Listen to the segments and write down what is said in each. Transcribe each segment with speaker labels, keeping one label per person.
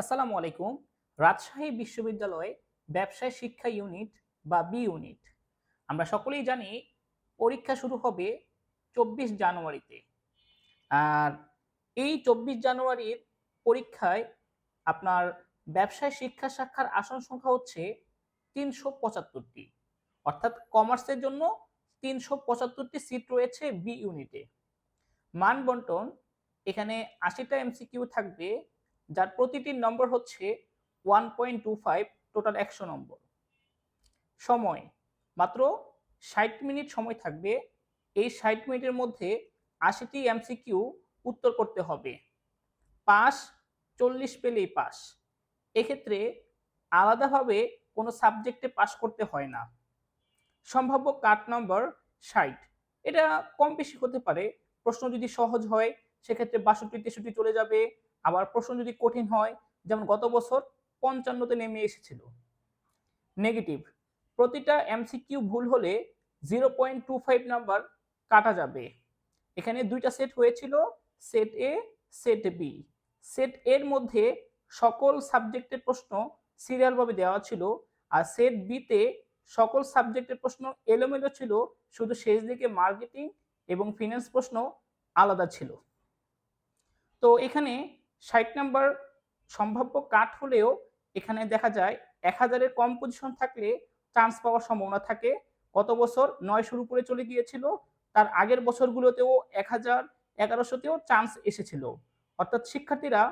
Speaker 1: আসসালামু আলাইকুম। রাজশাহী বিশ্ববিদ্যালয় ব্যবসায় শিক্ষা ইউনিট বা বি ইউনিট। আমরা সকলেই জানি পরীক্ষা শুরু হবে চব্বিশ জানুয়ারিতে। আর এই চব্বিশ জানুয়ারির পরীক্ষায় আপনার ব্যবসায় শিক্ষা শাখার আসন সংখ্যা হচ্ছে তিনশো পঁচাত্তরটি। অর্থাৎ কমার্সের জন্য তিনশো পঁচাত্তরটি সিট রয়েছে বি ইউনিটে। মান বন্টন এখানে আশিটা এমসিকিউ থাকবে যার প্রতিটির নম্বর হচ্ছে one point two five total একশো নম্বর। সময়, মাত্র ষাট মিনিট সময় থাকবে। এই ষাট মিনিটের মধ্যে আশিটি এমসিকিউ উত্তর করতে হবে। পাস, চল্লিশ পেলেই পাস। এক্ষেত্রে আলাদাভাবে কোনো সাবজেক্টে পাস করতে হয় না। সম্ভাব্য কাট নম্বর ষাট। এটা কম বেশি হতে পারে। প্রশ্ন যদি সহজ হয়, সেক্ষেত্রে বাষট্টি তেষট্টি চলে যাবে। আবার প্রশ্ন যদি কঠিন হয়, যেমন গত বছর পঞ্চান্নতে নেমে এসেছিল। নেগেটিভ প্রতিটা এমসিকিউ ভুল হলে zero point two five number কাটা যাবে। এখানে দুইটা সেট হয়েছিল set A set B set এর মধ্যে সকল সাবজেক্টের প্রশ্ন সিরিয়ালভাবে দেওয়া ছিল, আর সেট বিতে সকল সাবজেক্টের প্রশ্ন এলোমেলো ছিল, শুধু শেষ দিকে মার্কেটিং এবং ফিনান্স প্রশ্ন আলাদা ছিল। তো এখানে ষাট নাম্বার সম্ভাব্য কাট হলেও এখানে দেখা যায় এক হাজারের কম পজিশন থাকলে চান্স পাওয়ার সম্ভাবনা থাকে। গত বছর নয়শোর উপরে চলে গিয়েছিল, তার আগের বছরগুলোতেও এক হাজার এগারোশোতেও চান্স এসেছিল। অর্থাৎ শিক্ষার্থীরা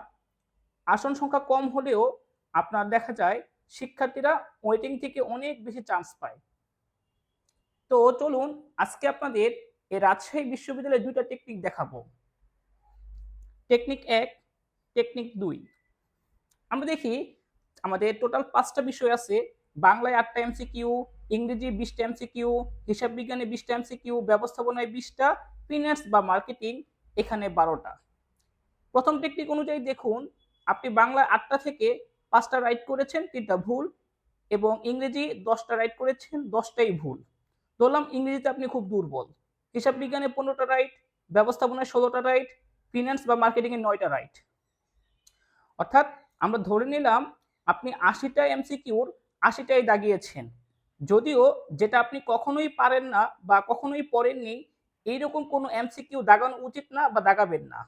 Speaker 1: আসন সংখ্যা কম হলেও আপনার দেখা যায় শিক্ষার্থীরা ওয়েটিং থেকে অনেক বেশি চান্স পায়। তো চলুন আজকে আপনাদের এই রাজশাহী বিশ্ববিদ্যালয়ের দুইটা টেকনিক দেখাবো। টেকনিক এক টেকনিক দুই। আমরা দেখি আমাদের টোটাল পাঁচটা বিষয় আছে। বাংলায় আটটা এমসিকিউ ইংরেজি বিশটা এমসি কিউ হিসাব বিজ্ঞানে বিশটা এমসি কিউ ব্যবস্থাপনায় বিশটা ফিনান্স বা মার্কেটিং এখানে বারোটা। প্রথম টেকনিক অনুযায়ী দেখুন, আপনি বাংলায় আটটা থেকে পাঁচটা রাইট করেছেন, তিনটা ভুল, এবং ইংরেজি দশটা রাইট করেছেন, দশটাই ভুল। ধরলাম ইংরেজিতে আপনি খুব দুর্বল। হিসাব বিজ্ঞানে পনেরোটা রাইট ব্যবস্থাপনায় ষোলোটা রাইট ফিনান্স বা মার্কেটিংয়ে নয়টা রাইট অর্থাৎ আমরা ধরে নিলাম আপনি আশিটা এমসিকিউর আশিটাই দাগিয়েছেন। যদিও যেটা আপনি কখনোই পারেন না বা কখনোই পড়েননি, এইরকম কোনো এমসিকিউ দাগানো উচিত না বা দাগাবেন না।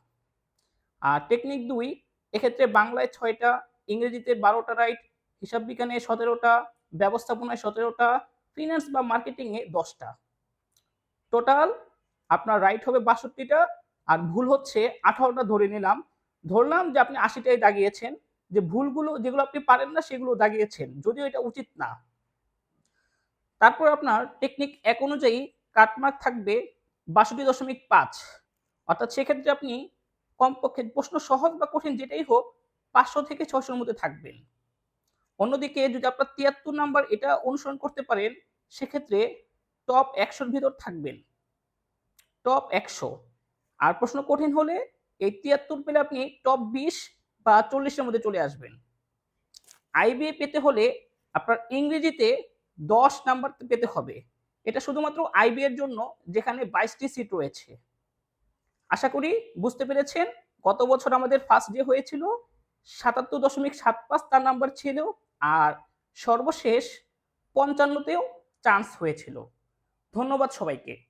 Speaker 1: আর টেকনিক দুই, এক্ষেত্রে বাংলায় ছয়টা, ইংরেজিতে বারোটা রাইট, হিসাব বিজ্ঞানে সতেরোটা, ব্যবস্থাপনায় সতেরোটা, ফিনান্স বা মার্কেটিংয়ে দশটা। টোটাল আপনার রাইট হবে বাষট্টিটা, আর ভুল হচ্ছে আঠারোটা ধরে নিলাম ধরলাম যে আপনি আশিটাই দাগিয়েছেন, যে ভুলগুলো যেগুলো আপনি পারেন না সেগুলো দাগিয়েছেন, যদিও এটা উচিত না। তারপর আপনার টেকনিক এক অনুযায়ী কাটমার্ক থাকবে বাষট্টি দশমিক পাঁচ। অর্থাৎ সেক্ষেত্রে আপনি কমপক্ষে প্রশ্ন সহজ বা কঠিন যেটাই হোক, পাঁচশো থেকে ছশোর মধ্যে থাকবেন। অন্যদিকে যদি আপনার তিয়াত্তর নাম্বার এটা অনুসরণ করতে পারেন, সেক্ষেত্রে টপ একশোর ভিতর থাকবেন। টপ একশো। আর প্রশ্ন কঠিন হলে এই তিয়াত্তর পেলে আপনি টপ বিশ বা চল্লিশের মধ্যে চলে আসবেন। আইবিএ পেতে হলে আপনার ইংরেজিতে দশ নাম্বার পেতে হবে। এটা শুধুমাত্র আইবি এর জন্য যেখানে বাইশটি সিট রয়েছে। আশা করি বুঝতে পেরেছেন, গত বছর আমাদের ফার্স্ট ডে হয়েছিল, সাতাত্তর দশমিক সাত পাঁচ তার নাম্বার ছিল আর সর্বশেষ পঞ্চান্নতেও চান্স হয়েছিল। ধন্যবাদ সবাইকে।